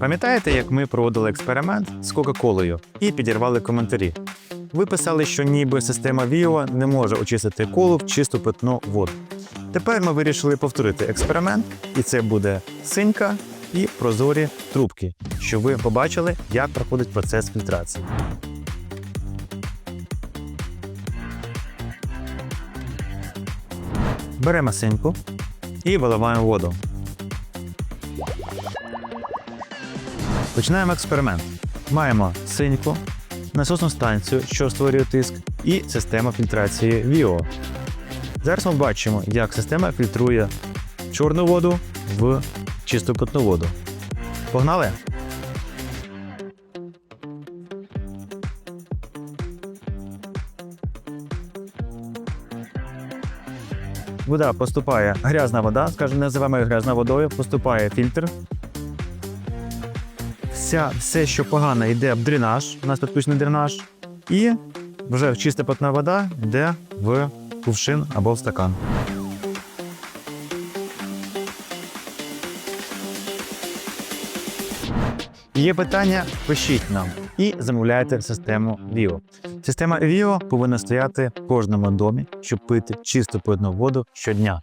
Пам'ятаєте, як ми проводили експеримент з Кока-Колою і підірвали коментарі? Ви писали, що ніби система Віо не може очистити колу в чисту питну воду. Тепер ми вирішили повторити експеримент, і це буде синька і прозорі трубки, щоб ви побачили, як проходить процес фільтрації. Беремо синьку і виливаємо воду. Починаємо експеримент. Маємо синьку, насосну станцію, що створює тиск, і систему фільтрації VIO. Зараз ми бачимо, як система фільтрує чорну воду в чисту питну воду. Погнали! Вода поступає, грязна вода, скажімо, називаємо її грязною водою, поступає фільтр. Вся, все, що погано, йде в дренаж, у нас підключений дренаж, і вже чиста питна вода йде в кувшин або в стакан. Є питання, пишіть нам і замовляйте систему Vio. Система Vio повинна стояти в кожному домі, щоб пити чисту питну воду щодня.